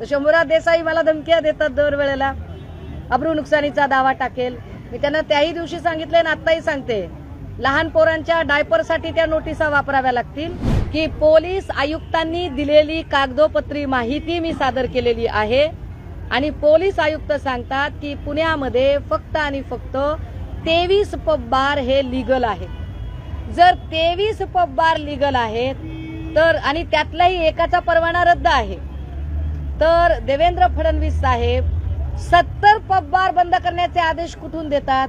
तर शंभूराज देसाई मला धमक्या देतात दरवेळेला. अब्रू नुकसानीचा दावा टाकेल. मी त्यांना त्याही दिवशी सांगितले आणि आत्ताही सांगते. लहान पोरांच्या डायपरसाठी त्या नोटिसा वापराव्या लागतील की पोलीस आयुक्तांनी दिलेली कागदोपत्री माहिती मी सादर केलेली आहे. आणि पोलीस आयुक्त सांगतात की पुण्यामध्ये फक्त आणि फक्त तेवीस पब बार हे लिगल आहे जर तेवीस पब बार लिगल आहेत तर आणि त्यातलाही एकाचा परवाना रद्द आहे. तर देवेंद्र फडणवीस साहेब सत्तर पब बार बंद करण्याचे आदेश कुठून देतात?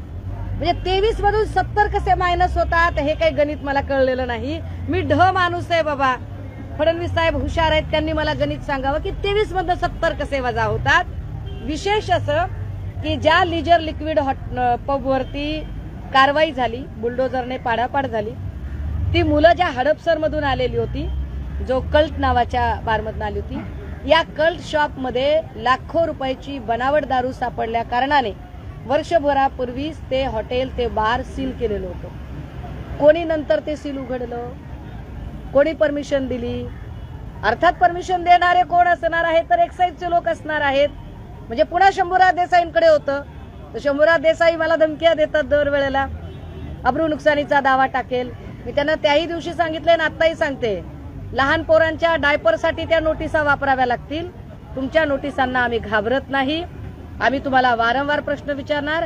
म्हणजे तेवीस मधून सत्तर कसे मायनस होतात हे काही गणित मला कळलेलं नाही. मी ढ माणूस आहे बाबा. फडणवीस साहेब हुशार आहेत त्यांनी मला गणित सांगावं की तेवीस मधून सत्तर कसे वजा होतात? विशेष असं की ज्या लिजर लिक्विड हॉट पबवरती कारवाई झाली बुलडोझरने पाडापाड झाली ती मुलं ज्या हडपसर मधून आलेली होती जो कल्ट नावाच्या बारमधून आली होती या कल्ट शॉपमध्ये लाखो रुपयाची बनावट दारू सापडल्या कारणाने वर्षभरापूर्वीच ते हॉटेल ते बार सील केलेलं होतं. कोणी नंतर ते सील उघडलं? कोणी परमिशन दिली? अर्थात परमिशन देणारे कोण असणार आहे तर एक्साईजचे लोक असणार आहेत. म्हणजे पुन्हा शंभूराज देसाईंकडे होतं. तर शंभूराज देसाई मला धमक्या देतात दरवेळेला. अब्रू नुकसानीचा दावा टाकेल. मी त्यांना त्याही दिवशी सांगितले आणि आत्ताही सांगते. लहान पोरांच्या डायपरसाठी त्या नोटिसा वापराव्या लागतील. तुमच्या नोटिसांना आम्ही घाबरत नाही. आम्ही तुम्हाला वारंवार प्रश्न विचारणार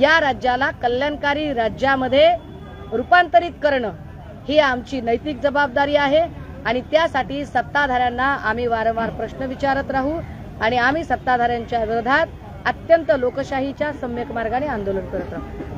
या राज्याला कल्याणकारी राज्यामध्ये रूपांतरित करणं ही आमची नैतिक जबाबदारी आहे आणि त्यासाठी सत्ताधाऱ्यांना आम्ही वारंवार प्रश्न विचारत राहू आणि आम्ही सत्ताधाऱ्यांच्या विरोधात अत्यंत लोकशाहीच्या सम्यक मार्गाने आंदोलन करत राहू.